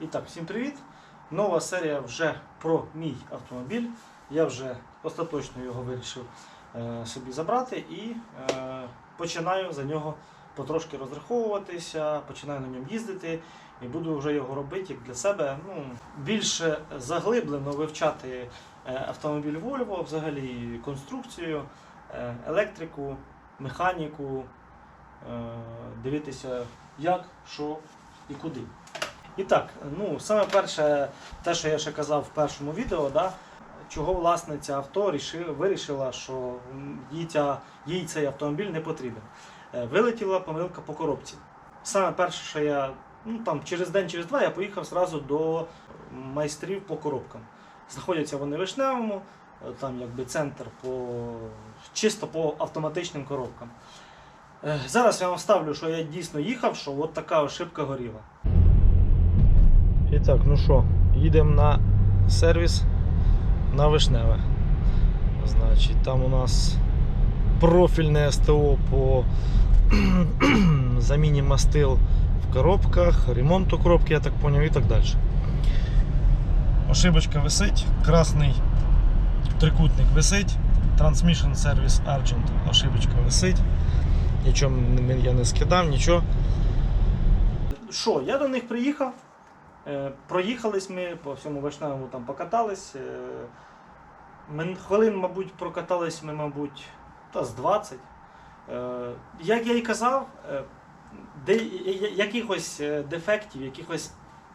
І так, всім привіт! Нова серія вже про мій автомобіль. Я вже остаточно його вирішив е, собі забрати і е, починаю за нього потрошки розраховуватися, починаю на ньому їздити і буду вже його робити як для себе. Ну, більше заглиблено вивчати е, автомобіль Volvo, взагалі конструкцію, е, електрику, механіку, дивитися як, що і куди. І так, ну, саме перше, те, що я ще казав в першому відео, да, чого власниця авто ріши- вирішила, що їй, їй цей автомобіль не потрібен. Е, Вилетіла помилка по коробці. Саме перше, що я ну, там, через день, через два я поїхав зразу до майстрів по коробкам. Знаходяться вони в Вишневому, е, там якби центр по, чисто по автоматичним коробкам. Е, Зараз я вам ставлю, що я дійсно їхав, що от така ошибка горіла. І так, ну що, їдемо на сервіс на Вишневе. Значить, там у нас профільне СТО по заміні мастил в коробках, ремонту коробки, я так поняв, і так далі. Ошибочка висить, красний трикутник висить, Transmission Service Argent ошибочка висить. Нічого я не скидав, нічого. Що, я до них приїхав. Е, Проїхались ми по всьому вишневому там покатались. Е, Ми хвилин, мабуть, прокатались ми, мабуть, та з 20. Е, Як я і казав, де, якихось дефектів, якихось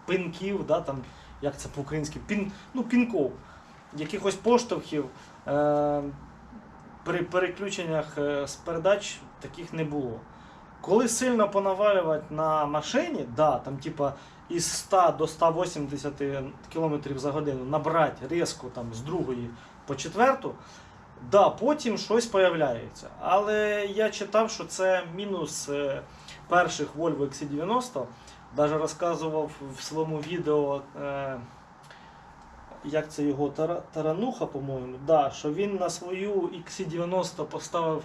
пинків, да, там, як це по-українськи, пін, ну, пінков, якихось поштовхів при переключеннях з передач таких не було. Коли сильно понавалювати на машині, да, там типа із 100 до 180 км за годину набрати різко там, з другої по четверту, да, потім щось появляється. Але я читав, що це мінус е, перших Volvo XC90. Навіть розказував в своєму відео, е, як це його тарануха, по-моєму, да, що він на свою XC90 поставив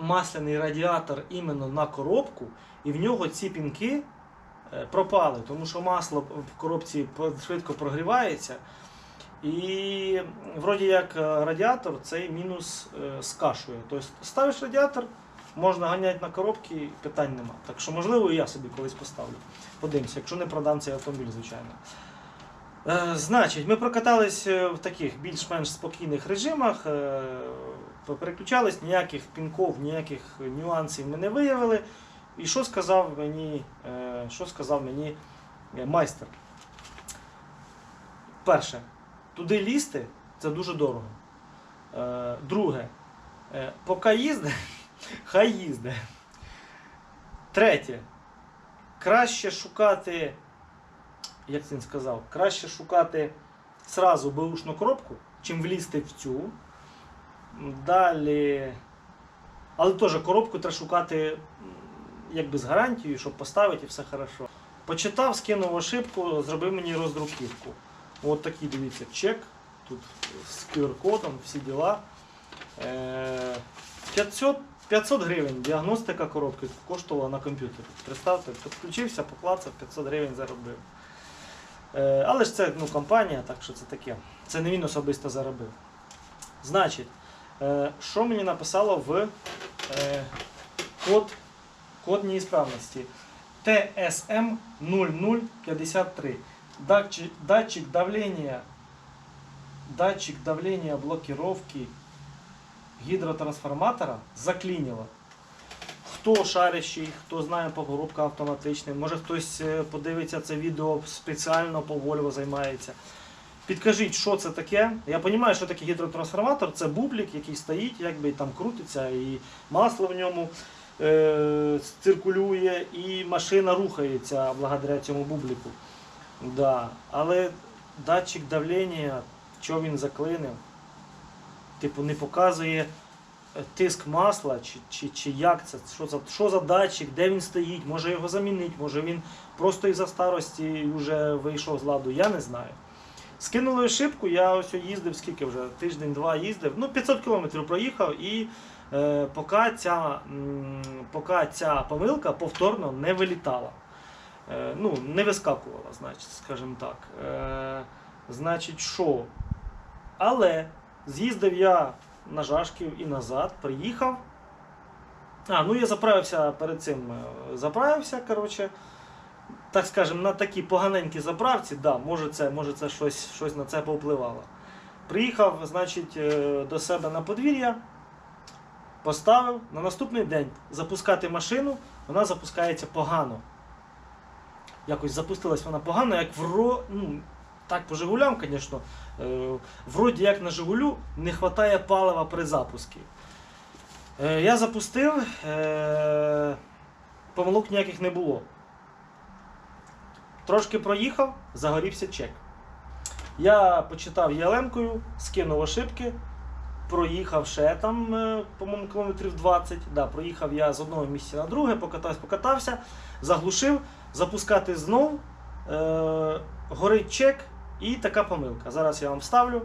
масляний радіатор іменно на коробку, і в нього ці пінки е, пропали, тому що масло в коробці швидко прогрівається. І вроді як е, радіатор цей мінус е, скашує. Тобто ставиш радіатор, можна ганяти на коробки, питань нема. Так що, можливо, і я собі колись поставлю. Подивимося, якщо не продам цей автомобіль, звичайно. Значить, ми прокатались в таких більш-менш спокійних режимах, переключались, ніяких пінков, ніяких нюансів ми не виявили. І що сказав мені, е, що сказав мені е, майстер? Перше, туди лізти це дуже дорого. Е, Друге, поки їздить, хай їздить. Третє, краще шукати, як він сказав, краще шукати сразу беушну коробку, чим влізти в цю. Далі. Але теж коробку треба шукати якби з гарантією, щоб поставити і все хорошо. Почитав, скинув ошибку, зробив мені роздруківку. От такий, дивіться, чек. Тут з QR-кодом, всі діла. Е, 500, 500 гривень діагностика коробки коштувала на комп'ютері. Представте, підключився, поклацав, 500 гривень заробив. Е, але ж це ну, компанія, так що це таке. Це не він особисто заробив. Значить, що мені написало в е, код, код неісправності? TSM 0053. Датчик, давления, датчик давления блокировки гідротрансформатора заклинило. Хто шарящий, хто знає по коробкам автоматичним, може хтось е, подивиться це відео спеціально по Volvo займається. Підкажіть, що це таке. Я розумію, що таке гідротрансформатор це бублік, який стоїть, якби там крутиться, і масло в ньому е, циркулює, і машина рухається благодаря цьому бубліку. Да. Але датчик давлення, що він заклинив, типу не показує е, тиск масла, чи, чи, чи як це, що за, що за датчик, де він стоїть, може його замінити, може він просто із-за старості вже вийшов з ладу, я не знаю. Скинули ошибку, я ось їздив скільки вже, тиждень-два їздив, ну 500 кілометрів проїхав і е, поки, ця, м, поки ця помилка повторно не вилітала. е, ну, не вискакувала, значить, скажімо так. Е, значить, що? Але з'їздив я на Жашків і назад, приїхав. А, ну я заправився перед цим. е, Заправився, коротше. Так скажемо, на такій поганенькій заправці, да, може це, може це щось, щось на це повпливало. Приїхав, значить, е, до себе на подвір'я, поставив на наступний день запускати машину, вона запускається погано. Якось запустилась вона погано, як вро... ну, так по Жигулям, звісно, е, вроді як на Жигулю не вистачає палива при запуску. Е, я запустив, помилок ніяких не було. Трошки проїхав, загорівся чек. Я почитав ЄЛМ-кою, скинув ошибки, проїхав ще там, е, по-моєму, кілометрів 20. Да, проїхав я з одного місця на друге, покатався, покатався, заглушив, запускати знов. Е, горить чек і така помилка. Зараз я вам ставлю.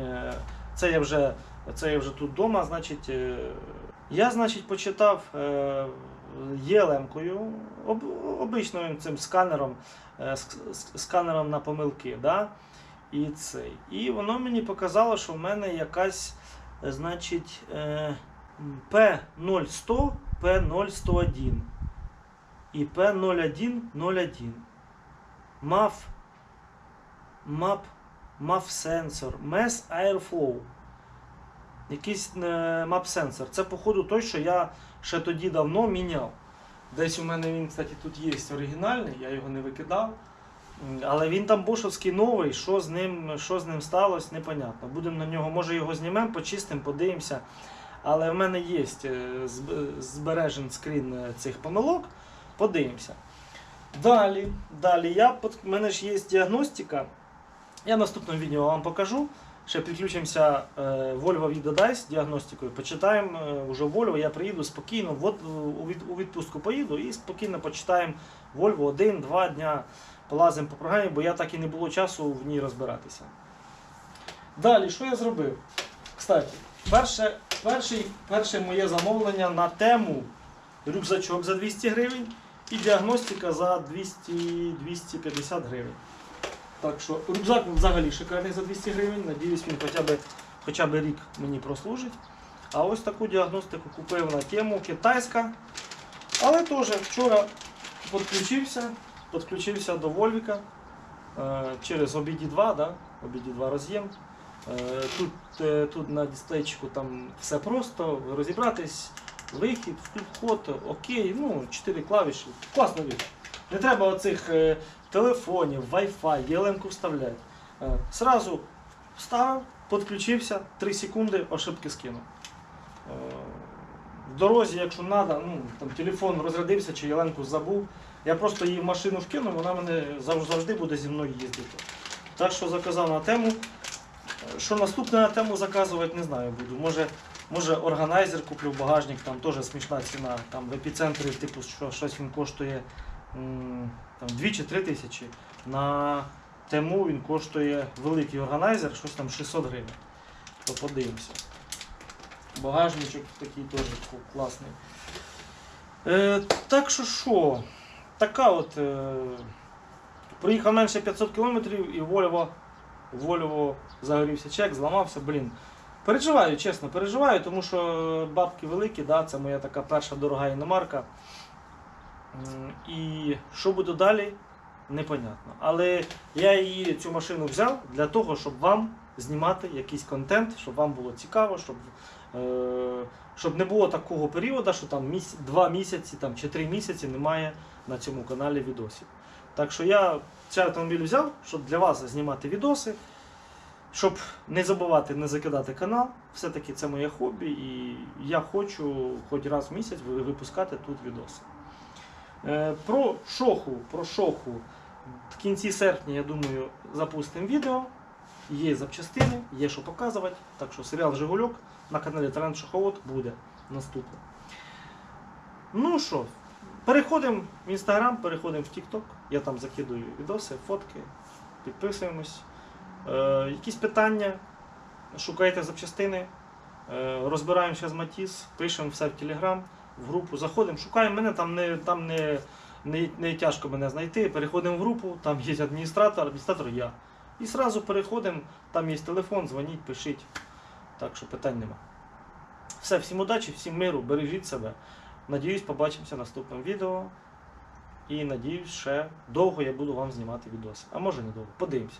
Е, це я вже, це я вже тут вдома. Значить, е, я, значить, почитав е, ЄЛМ-кою, об, обичним цим сканером, е, ск- ск- сканером на помилки. Да? І, цей. і воно мені показало, що в мене якась, е, значить, е, P0100, P0101 і P0101. MAF, MAP, MAF сенсор, MES Airflow. Якийсь е, MAP сенсор. Це, походу, той, що я ще тоді давно міняв. Десь у мене він, кстати, тут є оригінальний, я його не викидав. Але він там бошовський новий, що з ним, що з ним сталося, непонятно. Будемо на нього, може його знімемо, почистимо, подивимося. Але в мене є е, збережен скрін е, цих помилок. Подивимося. Далі, далі я, в мене ж є діагностика. Я в наступному відео вам покажу. Ще підключимося е, Volvo Videodice з діагностикою. Почитаємо е, вже Volvo. Я приїду спокійно, е, у, відпустку поїду і спокійно почитаємо Volvo один-два дня. Полазимо по програмі, бо я так і не було часу в ній розбиратися. Далі, що я зробив? Кстати, перше, перший, перше моє замовлення на тему рюкзачок за 200 гривень і діагностика за 200, 250 гривень. Так що рюкзак взагалі шикарний за 200 гривень. Надіюсь, він хоча б, хоча б рік мені прослужить. А ось таку діагностику купив на тему китайська. Але теж вчора підключився, підключився до Вольвіка е, через OBD2, да? OBD2 роз'єм. Е, Тут, е, тут на дисплейчику там все просто, розібратись, вихід, вход, окей, ну, 4 клавіші. Класна річ. Не треба оцих телефонів, Wi-Fi, єлемку вставляти. Е, Сразу вставив, підключився, 3 секунди, ошибки скинув. Е, В дорозі, якщо треба, ну, там, телефон розрядився чи єленку забув, я просто її в машину вкинув, вона мене завжди, буде зі мною їздити. Так що заказав на тему. Е, Що наступне на тему заказувати, не знаю буду. Може, може органайзер куплю багажник, там теж смішна ціна. Там в епіцентрі, типу, що щось він коштує там, 2 чи 3 тисячі. На тему він коштує великий органайзер, щось там 600 гривень. То подивимося. Багажничок такий теж класний. Е, так що що? Така от. Е, проїхав менше 500 кілометрів і Volvo, Volvo загорівся чек, зламався, блін. Переживаю, чесно, переживаю, тому що бабки великі, да, це моя така перша дорога іномарка. І що буде далі, непонятно. Але я її цю машину взяв для того, щоб вам знімати якийсь контент, щоб вам було цікаво, щоб, е, щоб не було такого періоду, що там міс, два місяці там, чи три місяці немає на цьому каналі відосів. Так що я цей автомобіль взяв, щоб для вас знімати відоси, щоб не забувати не закидати канал. Все-таки це моє хобі, і я хочу хоч раз в місяць випускати тут відоси. Е, Про шоху, про шоху. В кінці серпня, я думаю, запустимо відео. Є запчастини, є що показувати. Так що серіал Жигульок на каналі Талант Шоховод буде наступний. Ну що, переходимо в інстаграм, переходимо в TikTok. Я там закидую відоси, фотки, підписуємось. Е, якісь питання, шукайте запчастини, е, розбираємося з Матіс, пишемо все в Телеграм, в групу, заходимо, шукаємо мене, там не, там не не, не тяжко мене знайти. Переходимо в групу, там є адміністратор, адміністратор я. І одразу переходимо, там є телефон, дзвоніть, пишіть. Так що питань нема. Все, всім удачі, всім миру, бережіть себе. Надіюсь, побачимося в наступному відео. І надіюсь, ще довго я буду вам знімати відоси. А може недовго. Подивимося.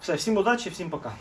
Все, всім удачі, всім пока.